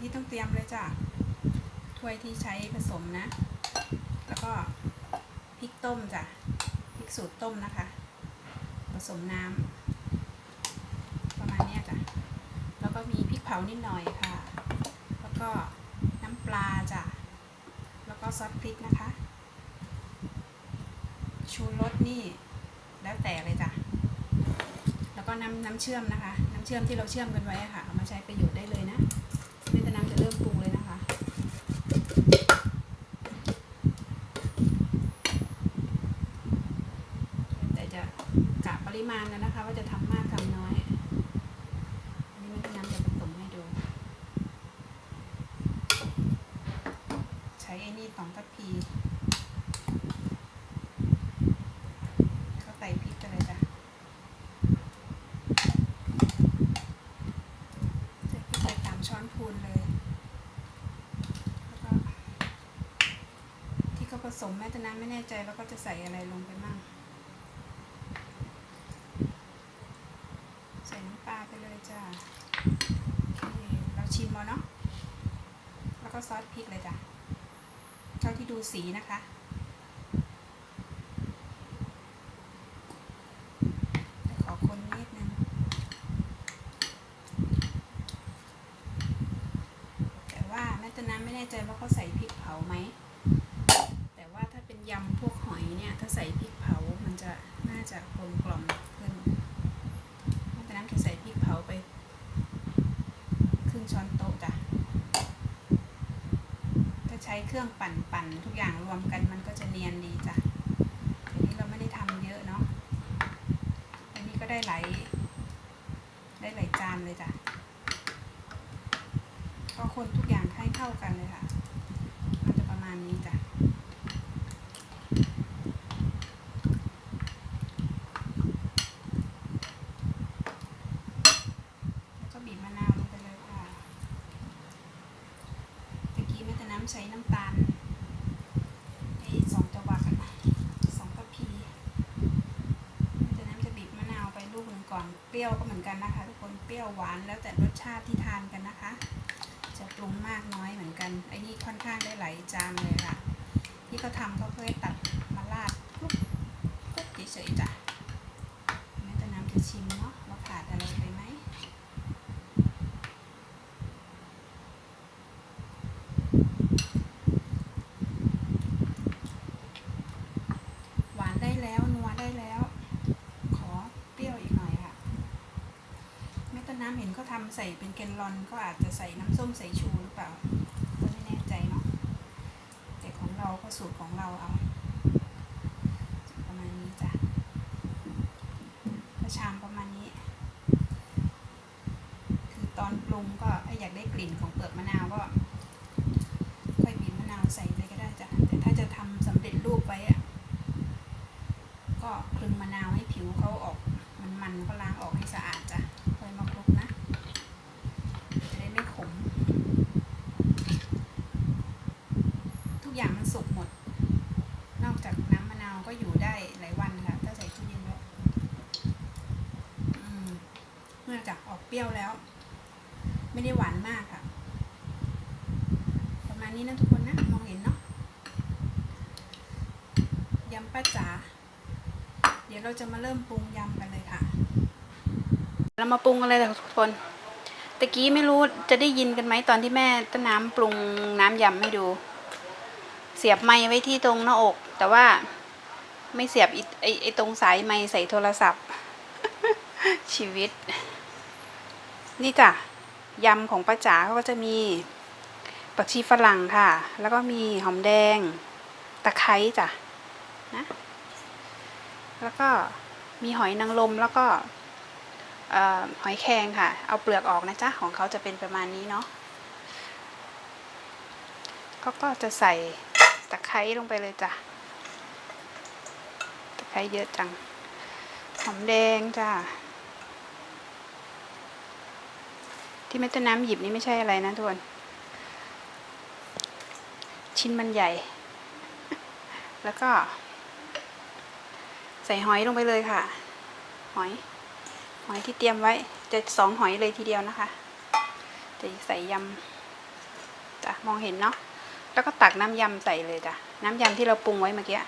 ที่ต้องเตรียมเลยจ้ะถ้วยที่ใช้ผสมนะ แล้วก็พริกต้มจ้ะพริกสูตรต้มนะคะ ผสมน้ำประมาณนี้จ้ะแล้วก็มีพริกเผานิดหน่อยค่ะ แล้วก็น้ำปลาจ้ะแล้วก็ซอสพริกนะคะ ชูรสนี่แล้วแต่เลยจ้ะแล้วก็น้ำน้ำเชื่อมนะคะ น้ำเชื่อมที่เราเชื่อมกันไว้ค่ะเอามาใช้ประโยชน์ได้เลยนะไม่แต่น้ำจะเริ่มปรุงเลยนะคะ แต่จะกะปริมาณกันนะคะ ว่าจะทำมากทำน้อย อันนี้ไม่แต่น้ำจะผสมให้ดู ใช้ไอ้นี่สองทัพพี ก็ใส่พริกไปเลยจ้ะ ใส่พริกใส่สามช้อนพูนเลย แล้วก็ที่เขาผ สมแม่ต่น้ำไม่แน่ใจว่าก็จะใส่อะไรลงไปมั่งใส่น้ำปลาไปเลยจ้ะโอเราชิมเอาเนาะแล้วก็ซอสพริกเลยจ้ะเท่าที่ดูสีนะคะขอคนนิดนึงแต่ว่าแม่ตะน้ำไม่แน่ใจว่าเขาใส่พริกเผาไหม แต่ว่าถ้าเป็นยำพวกหอยเนี่ย ถ้าใส่พริกเผา มันจะน่าจะกล มกล่อมขึ้นแม่ตะน้ำจะใส่พริกเผาไป ครึ่งช้อนโต๊ะจ้ะถ้าใช้เครื่องปั่นปั่นทุกอย่างรวมกันมันก็จะเนียนดีจ้ะทีนี้เราไม่ได้ทำเยอะเนาะ อันนี้ก็ได้หลายได้หลายจานเลยจ้ะก็คนทุกอย่างให้เข้ากันเลยค่ะ มันจะประมาณนี้จ้ะ แล้วก็บีบมะนาวลงไปเลยค่ะตะกี้แม่แต่น้ำใช้น้ำตาลไอ้สองตะวักอะสองกะพี จากนั้นจะบีบมะนาวไปลูกหนึ่งก่อน เปรี้ยวก็เหมือนกันนะคะ ทุกคนเปรี้ยวหวานแล้วแต่รสชาติที่ทานกันนะคะ จะปรุงมากน้อยเหมือนกันไอ้นี่ค่อนข้างได้หลายจานเลยค่ะที่เขาทำเขาเคยตัดมาราดปุ๊บปุ๊บเฉยๆจ้ะแม่แต่น้ำจะชิมเนาะว่าขาดอะไรไปไหม หวานได้แล้วนัวได้แล้ว ขอเปรี้ยวอีกหน่อยค่ะแม่ต้น น้ำเห็นเขาทำใส่เป็นแกนลอนก็อาจจะใส่น้ำส้มสายชูหรือเปล่าก็ไม่แน่ใจเนาะแต่ของเราก็สูตรของเราเอาประมาณนี้จ้ะกระชามประมาณนี้ คือตอนปรุงก็ถ้าอยากได้กลิ่นของเปลือกมะนาวก็ค่อยบีบมะนาวใส่เลยก็ได้จ้ะแต่ถ้าจะทำสำเร็จรูปไว้อะ ก็คลึงมะนาวให้ผิวเขาออก มันมันๆก็ล้างออกให้สะอาดจ้ะค่อยมาคลุกนะ จะได้ไม่ขม ทุกอย่างมันสุกหมด นอกจากน้ำมะนาวก็อยู่ได้หลายวันค่ะ ถ้าใส่ตู้เย็นไว้อืมเมื่อจากออกเป รี้ยวแล้ว ไม่ได้หวานมากค่ะ ประมาณนี้นะทุกคนนะ มองเห็นเนาะยำป้าจ๋าเดี๋ยวเราจะมาเริ่มปรุงยำกันเลยค่ะ เรามาปรุงกันเลยค่ะทุกคนตะกี้ไม่รู้จะได้ยินกันไหมตอนที่แม่ต้นน้ำปรุงน้ำยำให้ดู เสียบไม้ไว้ที่ตรงหน้าอก แต่ว่าไม่เสียบไอไอไอตรงสายไม้ใส่โทรศัพท์ ชีวิต นี่จ้ะยำของป้าจ๋าเขาก็จะมีผักชีฝรั่งค่ะ แล้วก็มีหอมแดง ตะไคร้จ้ะนะแล้วก็มีหอยนางรมแล้วก็หอยแครงค่ะ เอาเปลือกออกนะจ๊ะ ของเขาจะเป็นประมาณนี้เนาะเขาก็จะใส่ตะไคร้ลงไปเลยจ้ะ ตะไคร้เยอะจัง หอมแดงจ้ะ ที่แม่ต้นน้ำหยิบนี่ไม่ใช่อะไรนะทุกคน ชิ้นมันใหญ่ แล้วก็ ใส่หอยลงไปเลยค่ะ หอย หอยที่เตรียมไว้ จะสองหอยเลยทีเดียวนะคะ จะใส่ยำจ้ะมองเห็นเนาะ แล้วก็ตักน้ำยำใส่เลยจ้ะ น้ำยำที่เราปรุงไว้เมื่อกี้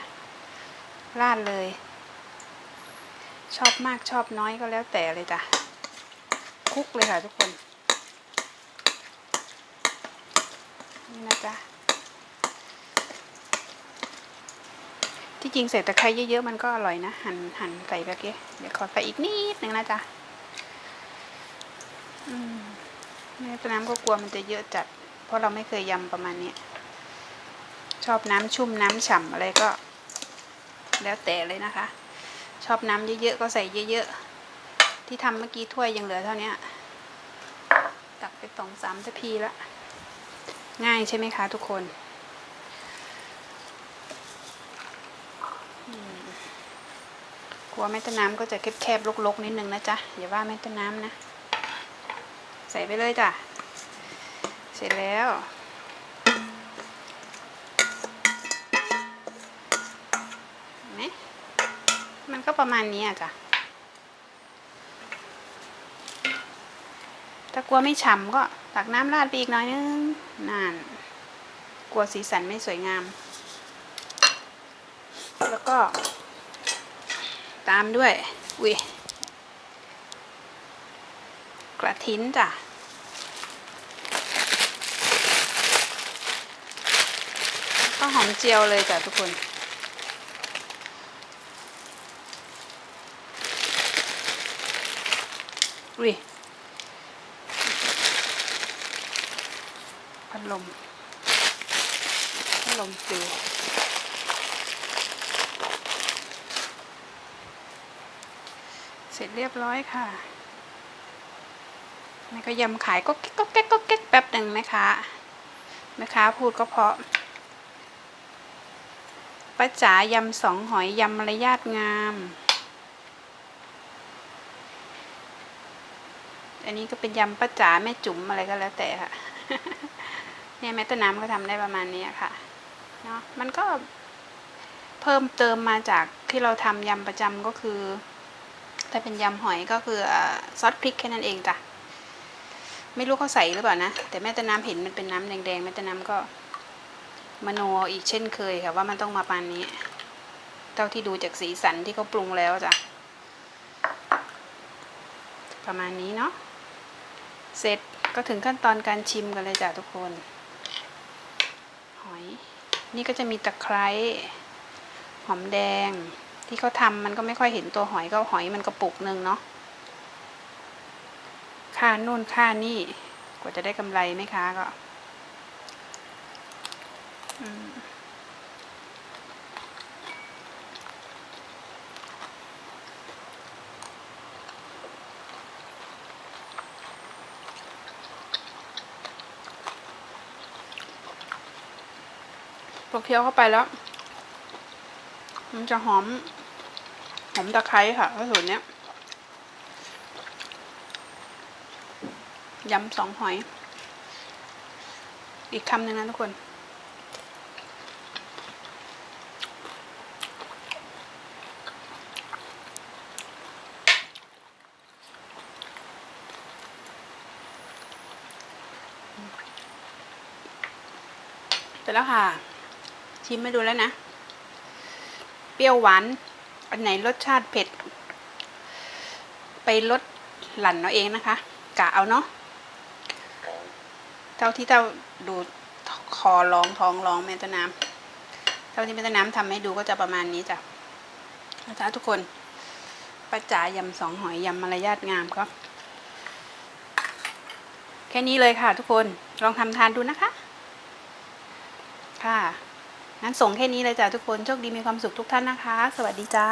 ราดเลย ชอบมากชอบน้อยก็แล้วแต่เลยจ้ะคลุกเลยค่ะทุกคน นี่นะจ๊ะที่จริงใส่ตะไคร้เยอะๆมันก็อร่อยนะ หั่นหั่นใส่แบบนี้เดี๋ยวขอใส่อีกนิดนึงนะจ๊ะอืมแม่ต้นน้ำก็กลัวมันจะเยอะจัด เพราะเราไม่เคยยำประมาณนี้ชอบน้ำชุ่มน้ำฉ่ำอะไรก็ แล้วแต่เลยนะคะ ชอบน้ำเยอะๆก็ใส่เยอะๆที่ทำเมื่อกี้ถ้วยยังเหลือเท่านี้ตักไปสองสามทพีละ ง่ายใช่ไหมคะทุกคน กลัวแม่ต้นน้ำก็จะแคบๆลกๆนิดนึงนะจ๊ะอย่าว่าแม่ต้นน้ำนะ ใส่ไปเลยจ้ะ เสร็จแล้วไหมมันก็ประมาณนี้อะจ้ะ ถ้ากลัวไม่ฉ่ำก็ตักน้ำราดไปอีกหน่อยนึงนั่นกลัวสีสันไม่สวยงาม แล้วก็ ตามด้วยอุ้ยกระทิ้นจ้ะก็หอมเจียวเลยจ้ะทุกคนอุ้ย พัดลมพัดลมฟิวเสร็จเรียบร้อยค่ะแม่ก็ยำขายก็แก๊กก็แก๊กก็แก๊กแป๊บหนึ่งไหมคะแม่ค้าพูดก็เพราะป้าจ๋ายำสองหอยยำมารยาทงาม อันนี้ก็เป็นยำป้าจ๋าแม่จุ๋มอะไรก็แล้วแต่ค่ะ เนี่ยแม่ต้น้ำก็ทำได้ประมาณนี้ค่ะเนาะมันก็เพิ่มเติมมาจากที่เราทำยำประจำก็คือ ถ้าเป็นยำหอยก็คือซอสพริกแค่นั้นเองจ้ะไม่รู้เขาใส่หรือเปล่านะ แต่แม่ต้นน้ำเห็นมันเป็นน้ำแดงๆแม่ต้นน้ำก็มโนอีกเช่นเคยค่ะว่ามันต้องมาปานนี้เท่าที่ดูจากสีสันที่เขาปรุงแล้วจ้ะประมาณนี้เนาะเสร็จก็ถึงขั้นตอนการชิมกันเลยจ้ะทุกคน นี่ก็จะมีตะไคร้หอมแดง ที่เขาทำมันก็ไม่ค่อยเห็นตัวหอยก็หอยมันกระปุกหนึ่งเนาะค่านู่นค่านี่ กว่าจะได้กำไรไหมคะก็ อืม พอเคี้ยวเข้าไปแล้ว มันจะหอม หอมตะไคร้ค่ะก็ส่วนเนี้ยยำสองหอย อีกคำหนึ่งนะทุกคน เสร็จแล้วค่ะ ชิมไม่ดูแล้วนะ เปรี้ยวหวาน อันไหนรสชาติเผ็ด ไปลดหลั่นเอาเองนะคะ กะเอาเนาะเท่าที่เท่าดูคอร้องท้องร้องแม่ต้นน้ำเท่าที่แม่ต้นน้ำทำให้ดูก็จะประมาณนี้จ้ะนะคะทุกคนป้าจ๋ายำสองหอยยำมารยาทงามครับ แค่นี้เลยค่ะทุกคนลองทำทานดูนะคะ ค่ะ งั้นส่งแค่นี้เลยจ้ะทุกคน โชคดีมีความสุขทุกท่านนะคะ สวัสดีจ้า